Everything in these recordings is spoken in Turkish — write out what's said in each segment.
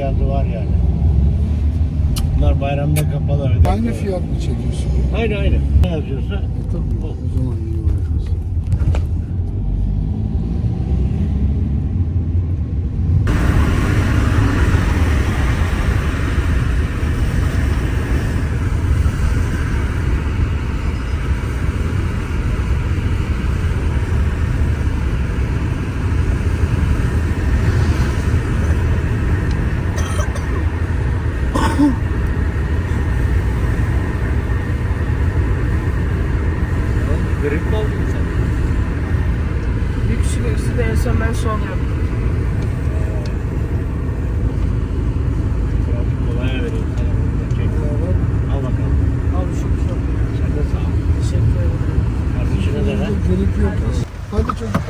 Ihtiyacı var yani. Bunlar bayramda kapalı. öyle. Aynı fiyat mı çekiyorsun? Aynı aynı. Ne yazıyorsa E, tabii. O zaman iyi uğraşırız. grip mi oldun sen? Bir kişi geçti de en son ben son yaptım. Trafik kolay vereyim sana. bunu da Çek. Al bakalım. Abi çok çok Sen de sağ ol. teşekkür ederim. Kardeşine de ver. Gerek yok. Hadi çocuklar.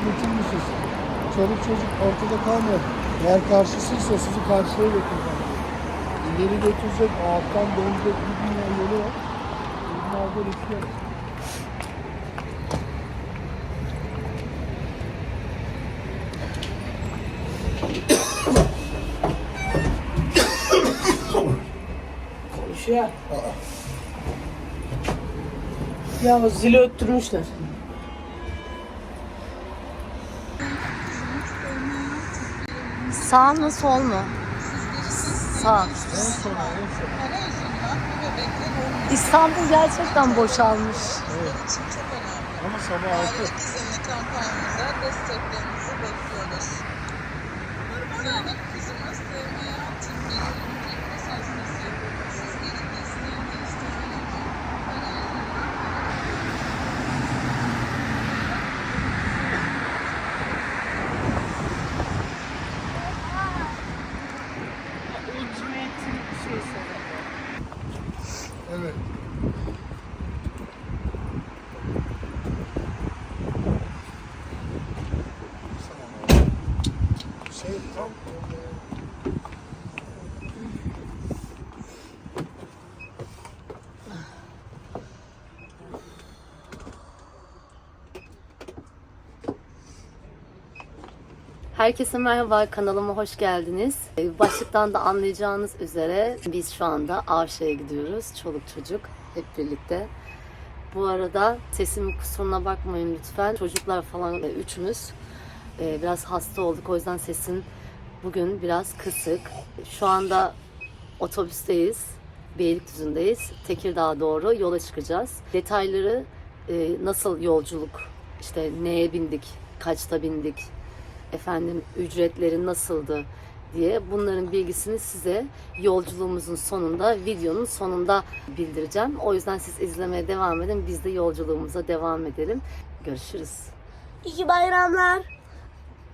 Bitirmişiz. Çoluk çocuk ortada kalmıyor. Eğer karşısıysa sizi karşıya götüreceğim. İleri götürecek, alttan dönecek bir dünya yolu var. Bunlarda bekliyorum. olmuş ya. Ya zili öttürmüşler. Sağ mı sol mu? Sağ. İstanbul gerçekten boşalmış. Evet. Ama sabah 6. Herkese merhaba, kanalıma hoş geldiniz. Ee, Başlıktan da anlayacağınız üzere biz şu anda Avşa'ya gidiyoruz. Çoluk çocuk hep birlikte. Bu arada sesimin kusuruna bakmayın lütfen. Çocuklar falan e, üçümüz e, biraz hasta olduk. O yüzden sesim bugün biraz kısık. Şu anda otobüsteyiz. Beylikdüzü'ndeyiz. Tekirdağ'a doğru yola çıkacağız. Detayları e, nasıl yolculuk, işte neye bindik, kaçta bindik, efendim ücretleri nasıldı diye bunların bilgisini size yolculuğumuzun sonunda, videonun sonunda bildireceğim. O yüzden siz izlemeye devam edin. Biz de yolculuğumuza devam edelim. Görüşürüz. İyi bayramlar.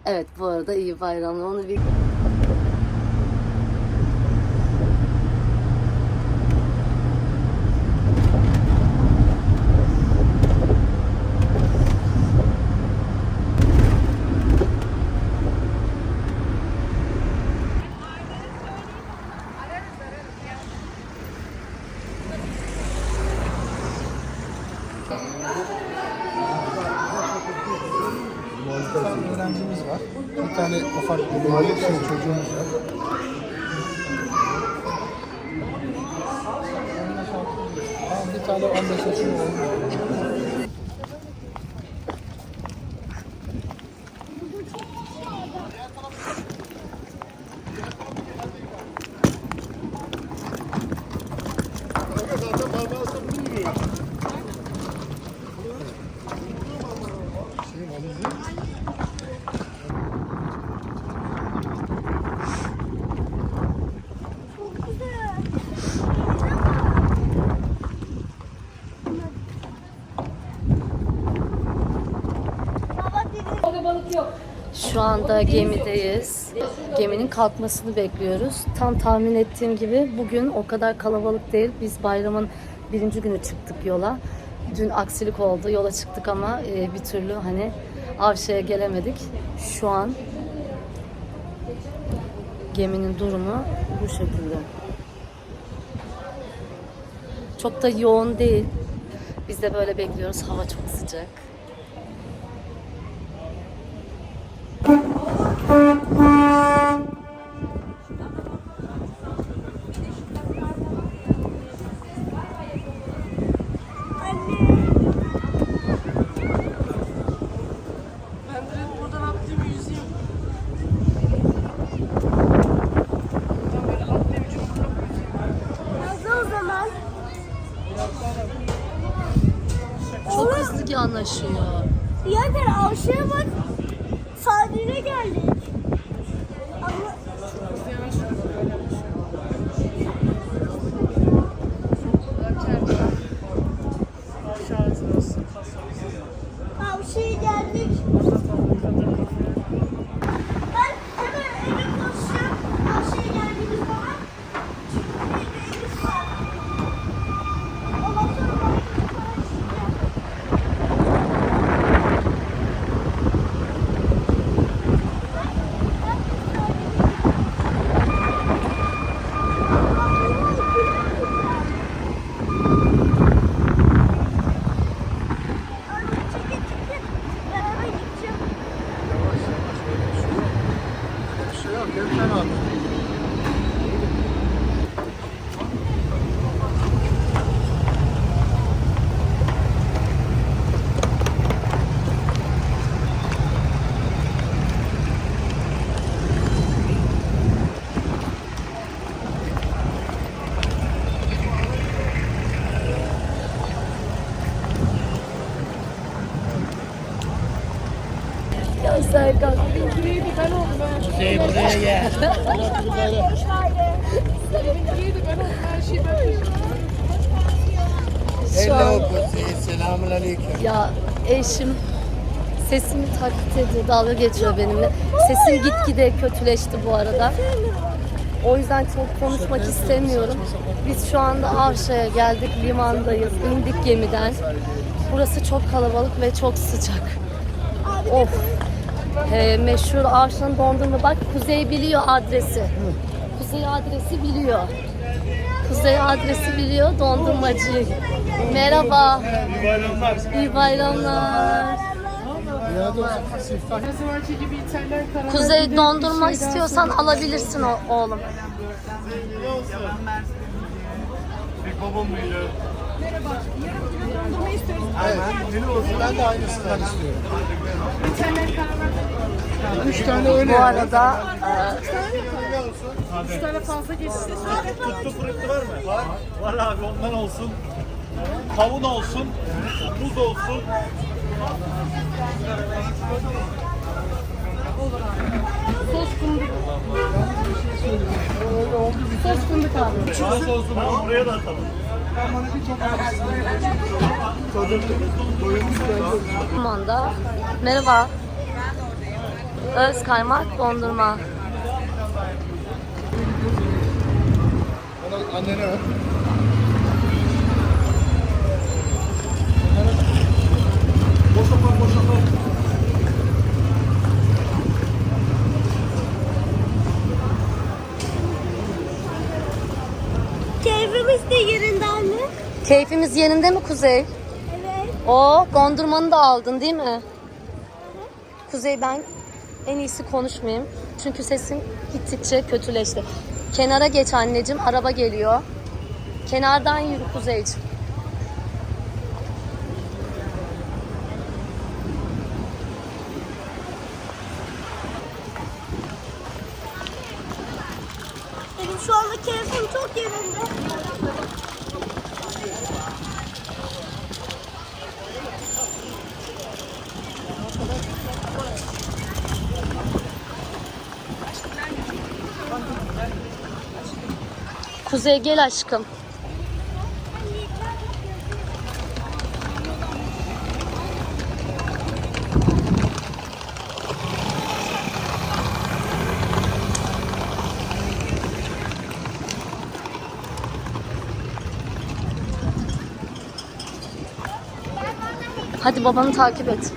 Evet bu arada iyi bayramlar. Onu bir tane öğrencimiz var. Bir tane ufak bir şey, çocuğumuz var. Tamam, bir tane 15 yaşında olmuş. Şu anda gemideyiz. Geminin kalkmasını bekliyoruz. Tam tahmin ettiğim gibi bugün o kadar kalabalık değil. Biz bayramın birinci günü çıktık yola. Dün aksilik oldu. Yola çıktık ama e, bir türlü hani Avşa'ya gelemedik. Şu an Geminin durumu bu şekilde. Çok da yoğun değil. Biz de böyle bekliyoruz. Hava çok sıcak. Ben direkt buradan atlayayım yüzeyim. Buradan böyle atlayayım çok çok yüzeyim. Nasıl o zaman? Çok hızlı anlaşıyor. Birader avşaya bak. Sahile geldik. Ama avşaya geldik. Ben hemen eve koşacağım. Avşaya geldiğimiz zaman. Çünkü bir evimiz var. Ondan sonra ben çıkacağım. Abi çekil çekil. Ben eve gideceğim. Yavaş yavaş böyle bir şey yok. Bir şey yok. Gemiden at. Ya Serkan. Birinciliği de ben oldum ben. Kuzey buraya gel. Birinciliği de ben oldum her şeyi ben taşıdım. Şu an Kuzey. Selamun aleyküm. ya eşim sesimi taklit ediyor, dalga geçiyor benimle. Sesim gitgide kötüleşti bu arada. O yüzden çok konuşmak istemiyorum. Biz şu anda Avşa'ya geldik, limandayız, indik gemiden. Burası çok kalabalık ve çok sıcak. Of. Ee, meşhur Avşa'nın dondurma. Bak Kuzey biliyor adresi. Kuzey adresi biliyor. Kuzey adresi biliyor dondurmacı. Merhaba. İyi bayramlar. İyi bayramlar. Kuzey dondurma istiyorsan alabilirsin oğlum. Bir babam Dondurma istiyoruz. Evet. Ben de aynısından istiyorum. İtalyan karamel. Üç tane öyle. Bu arada Üç tane fazla geçti. Tuttu fırıktı var mı? Var. Var abi ondan olsun. Kavun olsun. Muz olsun. Sos fındık. Öyle oldu. Bir Sos fındık abi. Nasıl olsun? Buraya da atalım. Limanda. Merhaba. Öz kaymak dondurma. Annene ver. Boşapan boşapan. Keyfimiz Keyfimiz yerinde mi Kuzey? Evet. O dondurmanı da aldın değil mi? Kuzey ben en iyisi konuşmayayım. Çünkü sesim gittikçe kötüleşti. Kenara geç anneciğim. Araba geliyor. Kenardan yürü Kuzeyciğim. Benim şu anda keyfim çok yerinde. Kuzey gel aşkım. Hadi babanı takip et.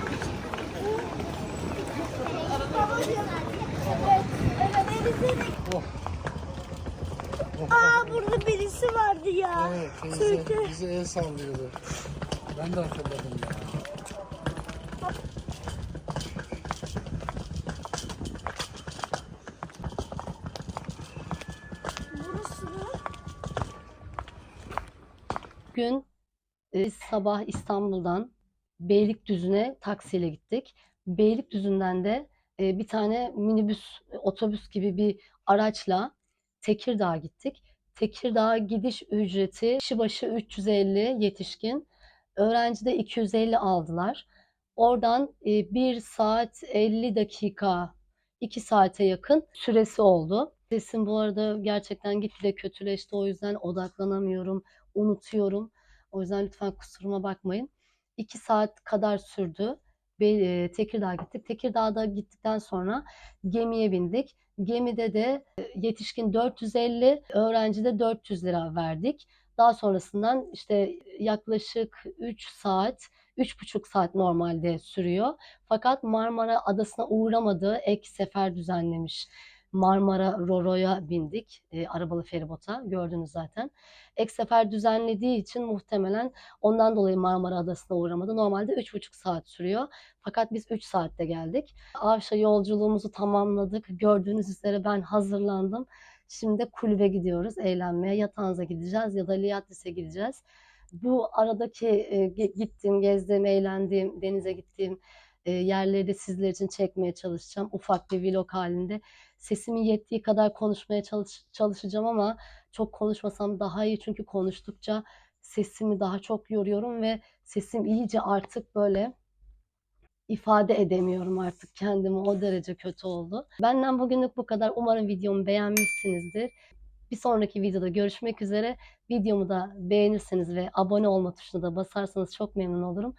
Evet, evet. Aa burada birisi vardı ya. Evet, teyze bize el sallıyordu. Ben de hatırladım ya. Burası mı? Bugün e, biz sabah İstanbul'dan Beylikdüzü'ne taksiyle gittik. Beylikdüzü'nden de e, bir tane minibüs, otobüs gibi bir araçla Tekirdağ'a gittik. Tekirdağ gidiş ücreti kişi başı 350 yetişkin. Öğrenci de 250 aldılar. Oradan e, 1 saat 50 dakika, 2 saate yakın süresi oldu. Sesim bu arada gerçekten gitgide kötüleşti. O yüzden odaklanamıyorum, unutuyorum. O yüzden lütfen kusuruma bakmayın. 2 saat kadar sürdü. E, Tekirdağ'a gittik. Tekirdağ'da gittikten sonra gemiye bindik. Gemide de e, yetişkin 450, öğrenci de 400 lira verdik. Daha sonrasından işte yaklaşık 3 saat, 3,5 saat normalde sürüyor. Fakat Marmara Adası'na uğramadığı ek sefer düzenlemiş. Marmara Roro'ya bindik. E, arabalı feribota gördünüz zaten. Ek sefer düzenlediği için muhtemelen ondan dolayı Marmara Adası'na uğramadı. Normalde 3,5 saat sürüyor. Fakat biz 3 saatte geldik. Avşa yolculuğumuzu tamamladık. Gördüğünüz üzere ben hazırlandım. Şimdi kulübe gidiyoruz eğlenmeye. Ya Tanz'a gideceğiz ya da Liatlis'e gideceğiz. Bu aradaki e, gittiğim, gezdiğim, eğlendiğim, denize gittiğim e, yerleri de sizler için çekmeye çalışacağım. Ufak bir vlog halinde. Sesimin yettiği kadar konuşmaya çalış- çalışacağım ama çok konuşmasam daha iyi çünkü konuştukça sesimi daha çok yoruyorum ve sesim iyice artık böyle ifade edemiyorum artık kendimi o derece kötü oldu. Benden bugünlük bu kadar. Umarım videomu beğenmişsinizdir. Bir sonraki videoda görüşmek üzere. Videomu da beğenirseniz ve abone olma tuşuna da basarsanız çok memnun olurum.